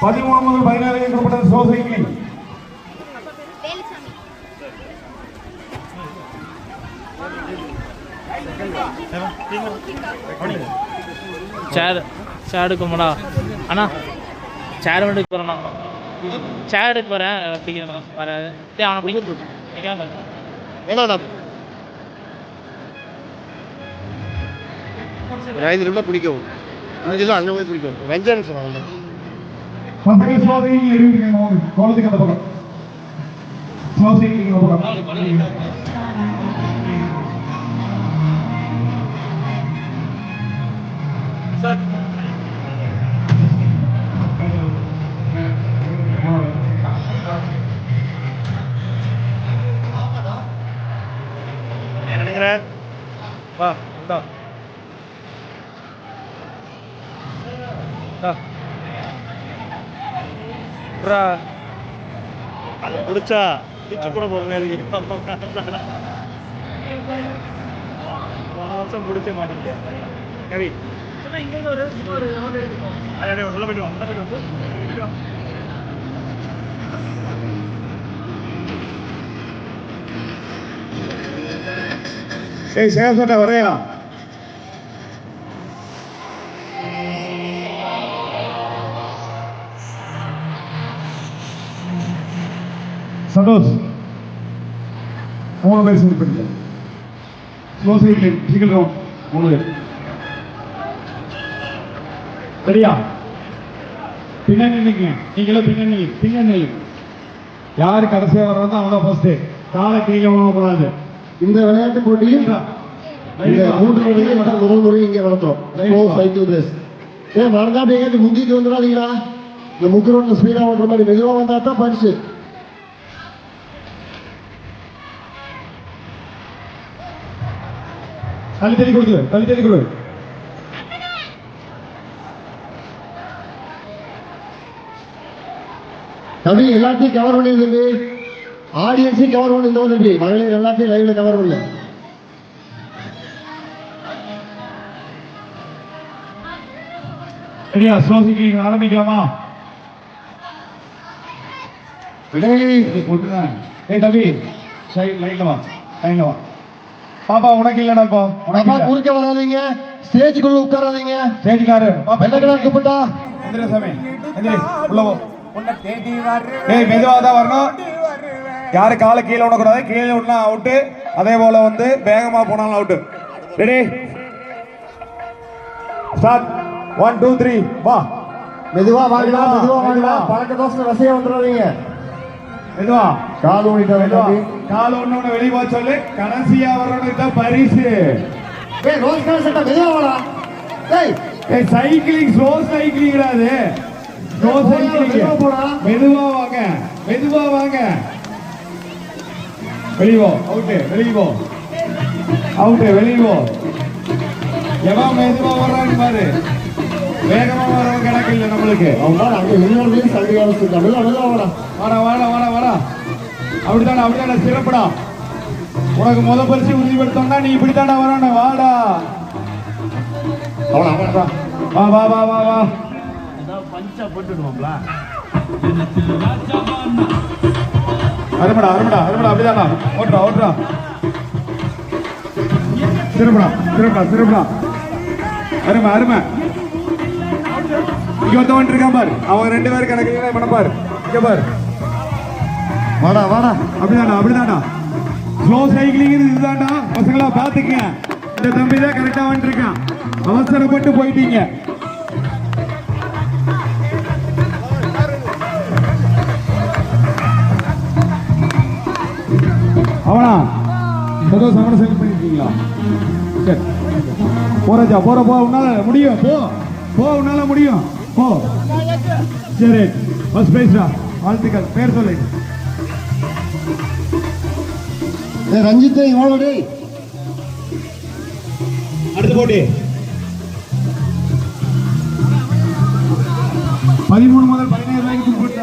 பதிமூணு முதல் ஏற்பட்ட சோசைட்டி வேலுசாமி. சேர் சேர் எடுக்க முடியா அண்ணா சேர் எடுக்க போகிறேண்ணா சேர் எடுக்க போகிறேன் பிடிக்கிறேன் வராது. டேய் அவனை பிடிக்க வேணாண்ணா ஒரு ஐந்து நிமிடம் பிடிக்கும் இதுதான் அந்த மாதிரி பிடிக்கும் வெஞ்சன்ஸ் வாங்க பசங்க அந்த பக்கம். அந்த பக்கம். அது பிடிச்சா பிடிச்சு கூட போக வருஷம் பிடிச்ச மாட்டேங்க கவி இங்கே ஒரு ஒரு உள்ள போயிட்டு வாங்க உள்ள போயிட்டு வாங்க ஏய் சேர் சொட்ட வரையா சந்தோஷ் மூணு பேர் செலக்ட் பண்ணிக்க ஸ்லோ சீக்கிள் ரவுண்ட் மூணு பேர். சரியா? பின்னாடி நிற்குங்க நீங்களும் பின்னாடி பின்னாடி யார் கடைசியாக வர்றதோ அவங்க ஃபர்ஸ்ட் காலை கீழே கூடாது இந்த விளையாட்டு போட்டியில் இந்த மூன்று முறையும் மற்றும் முதல் முறை இங்கே நடத்துறோம் ஸ்லோ சைக்கிள் ரேஸ் ஏன் மறந்தாட்டு எங்கேயாச்சும் முந்திட்டு வந்துடாதீங்களா இந்த முக்கு ரோட்ல ஸ்பீடாக ஓட்டுற மாதிரி மெதுவாக வந்தா தான் பரிசு தள்ளி தள்ளி கொடுத்து தள்ளி தள்ளி கொடு தம்பி எல்லாத்தையும் கவர் பண்ணிடுது ஆடியன்ஸையும் கவர் பண்ணிருந்தோம் தம்பி மகளிர் எல்லாத்தையும் லைவ்ல கவர் பண்ணல சரியா ஸ்லோ சைக்கிள் ஆரம்பிக்கலாமா ஏய் தம்பி சைடு லைட்ல வா லைன்ல வா பாப்பா உனக்கு இல்லடாப்பா உனக்கு குறுக்க வராதீங்க. ஸ்டேஜுக்குள்ள உட்காராதீங்க. ஸ்டேஜ்காரு பாப்பா வெள்ளை கலர் துப்பட்டா எந்திரி சாமி எந்திரி உள்ள போ. ஏய் மெதுவா தான் வரணும். யாரு காலை கீழே விடக்கூடாது. கீழே விடனா அவுட்டு அதே போல வந்து வேகமா போனாலும் out ready start one two three வா. மெதுவா வாங்கலாம் மெதுவா, மெதுவா வாங்கலாம். பழக்க தோசை ரசையா வந்துடாதீங்க. மெதுவா. கால் ஓடிட்டு தம்பி. கால் ஒண்ணு வெளியே போக சொல்லு. கடைசியா தான் பரிசு. ஏய் ரோஸ் கலர் சட்டை வாடா. ஏய். ஏய் சைக்கிளிங் ஸ்லோ சைக்கிளிங் அது. ஸ்லோ சைக்கிளிங் போடா. மெதுவா வாங்க. மெதுவா வாங்க. வெளிய போ. அவுட்டு வெளிய போ. வெளிய போ. எவன் மெதுவா வர்றான்னு பாரு. வேகமா வரவன் கணக்கு இல்லை நம்மளுக்கு. அவன் அங்க சண்டை ஆரம்பிச்சிருக்கா மெதுவா மெதுவா வாடா. வாடா வாடா வாடா வாடா. அப்படித்தானே அப்படித்தானே சிறப்புடா. உனக்கு முத பரிசு உறுதிப்படுத்தோம்னா நீ இப்படித்தாண்டா வரணும். வாடா. அவன் அவன் வா வா வா வா வா. அருமடா அருமடா அருமடா அப்படிதானா ஓட்டுறா ஓட்டுறா. திரும்படா திரும்படா திரும்படா அருமை அருமை. இங்க ஒருத்தவன் இருக்கான் பாரு. அவன் ரெண்டு பேரும் கணக்கு பண்ண பாரு. இங்க பாரு. வாடா வாடா. அப்படிதானா அப்படிதானா ஸ்லோ சைக்கிளிங் இதுதான்டா. பசங்களா பாத்துக்கங்க இந்த தம்பி தான் கரெக்டா வந்துருக்கான். அவசரப்பட்டு போயிட்டீங்க. அவனா? சந்தோஷம் அவனை செலக்ட் பண்ணிருக்கீங்களா? சரி. போறஜா போற போ. உன்னால முடியும். போ. போ உன்னால முடியும். போ. சரி. பஸ் பிரைஸ்டா வாழ்த்துக்கள். பேர் சொல்லு ரஞ்சித் இவ்வளோ டேய். அடுத்த போட்டி. பதிமூணு முதல் பதினேழு ரூபாய்க்கு உட்பட்ட